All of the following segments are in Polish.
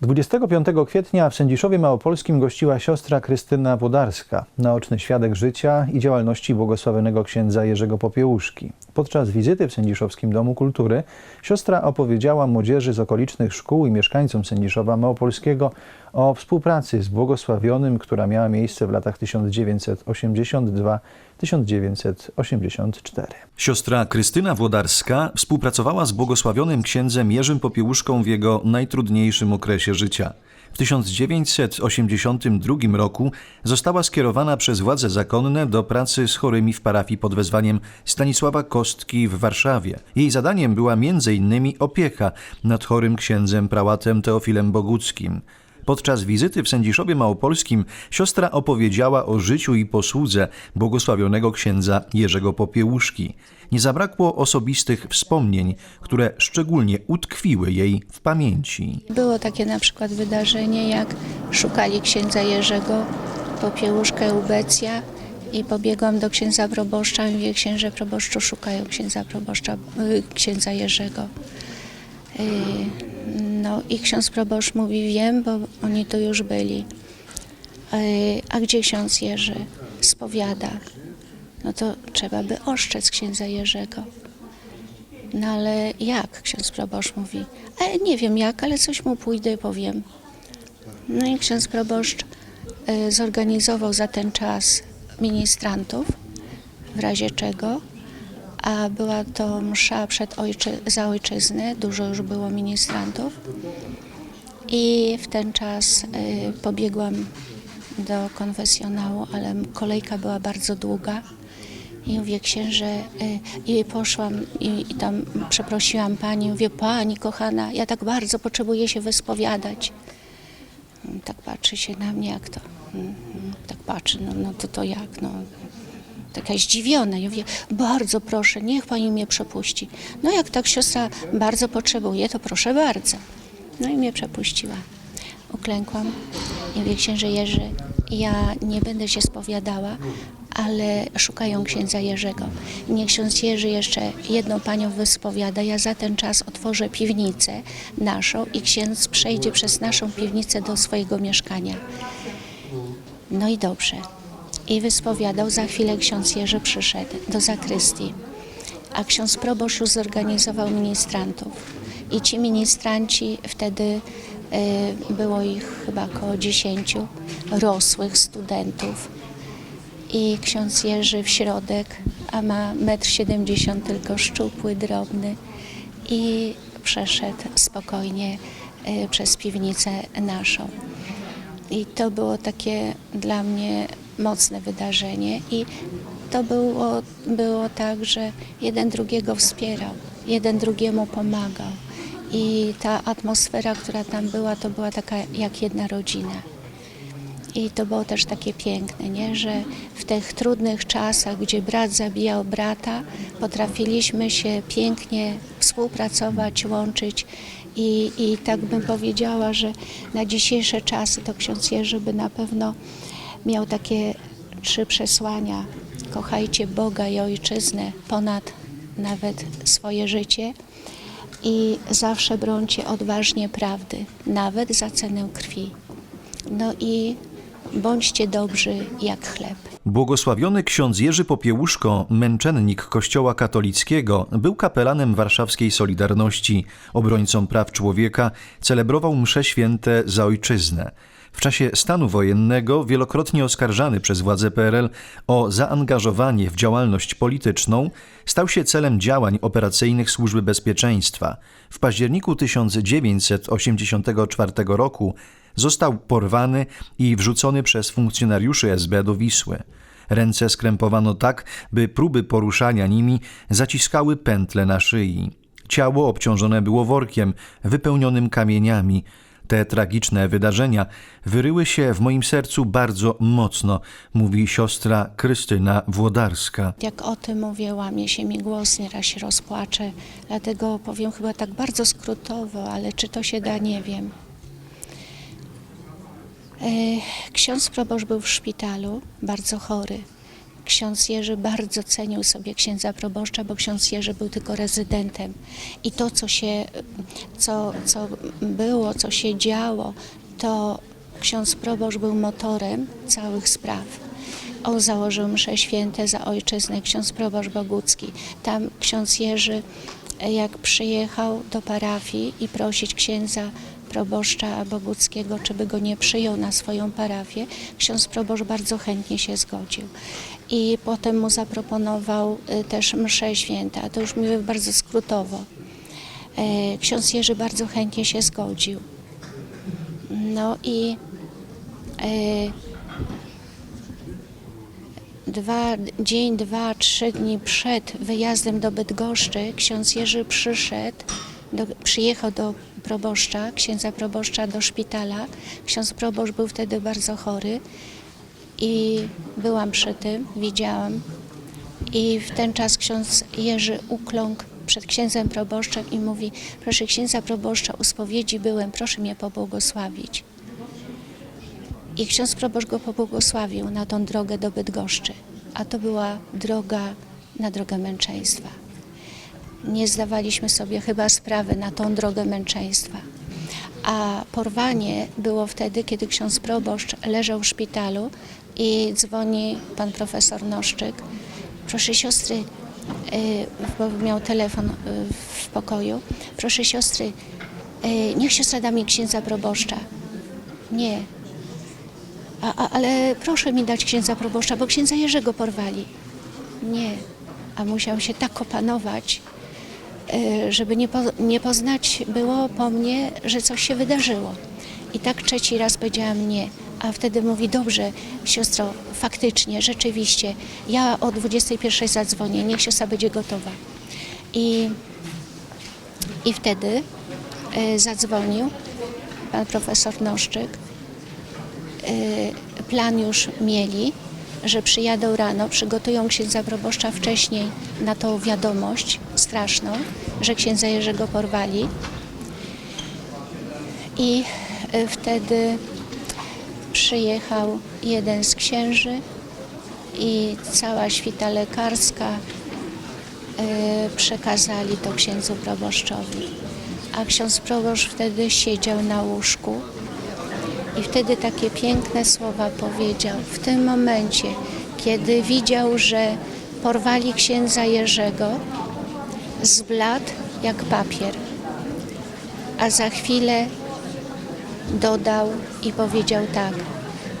25 kwietnia w Sędziszowie Małopolskim gościła siostra Krystyna Włodarska, naoczny świadek życia i działalności błogosławionego księdza Jerzego Popiełuszki. Podczas wizyty w Sędziszowskim Domu Kultury siostra opowiedziała młodzieży z okolicznych szkół i mieszkańcom Sędziszowa Małopolskiego o współpracy z błogosławionym, która miała miejsce w latach 1982-1984. Siostra Krystyna Włodarska współpracowała z błogosławionym księdzem Jerzym Popiełuszką w jego najtrudniejszym okresie życia. W 1982 roku została skierowana przez władze zakonne do pracy z chorymi w parafii pod wezwaniem Stanisława Kostki w Warszawie. Jej zadaniem była m.in. opieka nad chorym księdzem prałatem Teofilem Boguckim. Podczas wizyty w Sędziszowie Małopolskim siostra opowiedziała o życiu i posłudze błogosławionego księdza Jerzego Popiełuszki. Nie zabrakło osobistych wspomnień, które szczególnie utkwiły jej w pamięci. Było takie na przykład wydarzenie, jak szukali księdza Jerzego Popiełuszkę Ubecja i pobiegłam do księdza proboszcza i mówię, księże proboszczu szukają księdza proboszcza, y, księdza Jerzego. Y, No i ksiądz proboszcz mówi, wiem, bo oni tu już byli. Y, A gdzie ksiądz Jerzy? Spowiada. No to trzeba by oszczec księdza Jerzego. No ale jak? Ksiądz proboszcz mówi. E, nie wiem jak, ale coś mu pójdę i powiem. No i ksiądz proboszcz e, zorganizował za ten czas ministrantów, w razie czego, a była to msza przed ojczy, za ojczyznę, dużo już było ministrantów. I w ten czas e, pobiegłam do konfesjonału, ale kolejka była bardzo długa. I mówię, księże, y, i poszłam i, i tam przeprosiłam pani, mówię, pani kochana, ja tak bardzo potrzebuję się wyspowiadać. Tak patrzy się na mnie, jak to, mm, mm, tak patrzy, no, no to to jak, no. Taka zdziwiona. Ja mówię, bardzo proszę, niech pani mnie przepuści. No jak tak siostra bardzo potrzebuje, to proszę bardzo. No i mnie przepuściła. Uklękłam i mówię, księże Jerzy, ja nie będę się spowiadała, ale szukają księdza Jerzego. Niech ksiądz Jerzy jeszcze jedną panią wyspowiada. Ja za ten czas otworzę piwnicę naszą i księdz przejdzie przez naszą piwnicę do swojego mieszkania. No i dobrze. I wyspowiadał. Za chwilę ksiądz Jerzy przyszedł do zakrystii. A ksiądz proboszcz zorganizował ministrantów. I ci ministranci wtedy y, było ich chyba około 10 rosłych studentów. I ksiądz Jerzy w środek, a ma 1,70 m tylko szczupły, drobny. I przeszedł spokojnie y, przez piwnicę naszą. I to było takie dla mnie mocne wydarzenie i to było, było tak, że jeden drugiego wspierał, jeden drugiemu pomagał. I ta atmosfera, która tam była, to była taka jak jedna rodzina. I to było też takie piękne, nie? że w tych trudnych czasach, gdzie brat zabijał brata, potrafiliśmy się pięknie współpracować, łączyć. I, I tak bym powiedziała, że na dzisiejsze czasy to ksiądz Jerzy by na pewno miał takie trzy przesłania. Kochajcie Boga i Ojczyznę ponad nawet swoje życie i zawsze brońcie odważnie prawdy, nawet za cenę krwi. No i bądźcie dobrzy jak chleb. Błogosławiony ksiądz Jerzy Popiełuszko, męczennik Kościoła katolickiego, był kapelanem warszawskiej Solidarności, obrońcą praw człowieka, celebrował msze święte za ojczyznę. W czasie stanu wojennego wielokrotnie oskarżany przez władze PRL o zaangażowanie w działalność polityczną, stał się celem działań operacyjnych Służby Bezpieczeństwa. W październiku 1984 roku został porwany i wrzucony przez funkcjonariuszy SB do Wisły. Ręce skrępowano tak, by próby poruszania nimi zaciskały pętle na szyi. Ciało obciążone było workiem wypełnionym kamieniami. Te tragiczne wydarzenia wyryły się w moim sercu bardzo mocno, mówi siostra Krystyna Włodarska. Jak o tym mówię, łamie się mi głos, nieraz się rozpłaczę, dlatego powiem chyba tak bardzo skrótowo, ale czy to się da, nie wiem. E, Ksiądz proboszcz był w szpitalu, bardzo chory ksiądz Jerzy bardzo cenił sobie księdza proboszcza, bo ksiądz Jerzy był tylko rezydentem. I to, co się, co, co było, co się działo, to ksiądz proboszcz był motorem całych spraw. On założył msze święte za ojczyznę, ksiądz proboszcz Bogucki. Tam ksiądz Jerzy, e, jak przyjechał do parafii i prosić księdza proboszcza Boguckiego, czy by go nie przyjął na swoją parafię, ksiądz proboszcz bardzo chętnie się zgodził. I potem mu zaproponował y, też mszę święte, a to już mówię bardzo skrótowo. E, Ksiądz Jerzy bardzo chętnie się zgodził. No i e, dwa, dzień, dwa, trzy dni przed wyjazdem do Bydgoszczy ksiądz Jerzy przyszedł, do, przyjechał do proboszcza, księdza proboszcza do szpitala. Ksiądz proboszcz był wtedy bardzo chory i byłam przy tym, widziałam. I w ten czas ksiądz Jerzy ukląkł przed księdzem proboszczem i mówi, proszę księdza proboszcza, u spowiedzi byłem, proszę mnie pobłogosławić. I ksiądz proboszcz go pobłogosławił na tą drogę do Bydgoszczy, a to była droga na drogę męczeństwa. Nie zdawaliśmy sobie chyba sprawy na tą drogę męczeństwa. A porwanie było wtedy, kiedy ksiądz proboszcz leżał w szpitalu i dzwoni pan profesor Noszczyk. Proszę siostry, y, bo miał telefon y, w pokoju. Proszę siostry, y, niech siostra da mi księdza proboszcza. Nie, a, a, ale proszę mi dać księdza proboszcza, bo księdza Jerzego porwali. Nie, a musiał się tak opanować, żeby nie, po, nie poznać było po mnie, że coś się wydarzyło. I tak trzeci raz powiedziałam nie. A wtedy mówi, dobrze, siostro, faktycznie, rzeczywiście, ja o 21 zadzwonię, niech siostra będzie gotowa. I, i wtedy y, zadzwonił pan profesor Noszczyk, y, plan już mieli, że przyjadą rano, przygotują księdza proboszcza wcześniej na tą wiadomość straszną, że księdza Jerzego porwali. I y, wtedy przyjechał jeden z księży i cała świta lekarska y, przekazali to księdzu proboszczowi. A ksiądz proboszcz wtedy siedział na łóżku i wtedy takie piękne słowa powiedział. W tym momencie, kiedy widział, że porwali księdza Jerzego, zbladł jak papier. A za chwilę dodał i powiedział tak.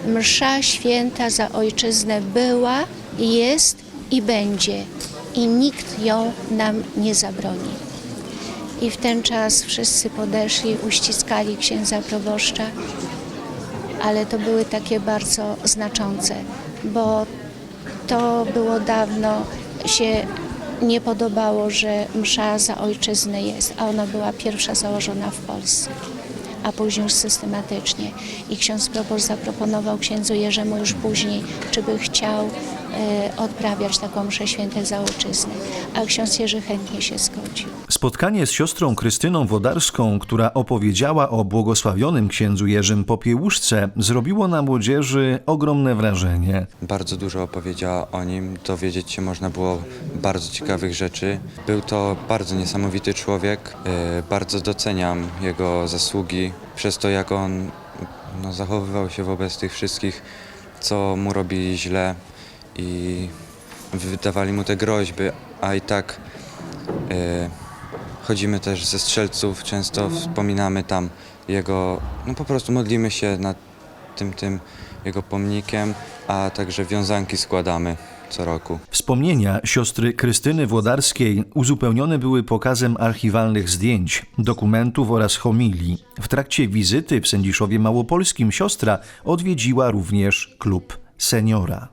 Msza święta za ojczyznę była, jest i będzie. I nikt ją nam nie zabroni. I w ten czas wszyscy podeszli, uściskali księdza proboszcza ale to były takie bardzo znaczące, bo to było dawno się nie podobało, że msza za ojczyznę jest, a ona była pierwsza założona w Polsce, a później już systematycznie. I ksiądz proboszcz zaproponował księdzu Jerzemu już później, czy by chciał odprawiać taką mszę świętę za ojczyznę, a ksiądz Jerzy chętnie się zgodził. Spotkanie z siostrą Krystyną Wodarską, która opowiedziała o błogosławionym księdzu Jerzym Popiełuszce, zrobiło na młodzieży ogromne wrażenie. Bardzo dużo opowiedziała o nim, dowiedzieć się można było bardzo ciekawych rzeczy. Był to bardzo niesamowity człowiek, e, bardzo doceniam jego zasługi przez to, jak on no, zachowywał się wobec tych wszystkich, co mu robili źle i wydawali mu te groźby, a i tak e, chodzimy też ze strzelców, często wspominamy tam jego, no po prostu modlimy się nad tym, tym jego pomnikiem, a także wiązanki składamy co roku. Wspomnienia siostry Krystyny Włodarskiej uzupełnione były pokazem archiwalnych zdjęć, dokumentów oraz homilii. W trakcie wizyty w Sędziszowie Małopolskim siostra odwiedziła również klub seniora.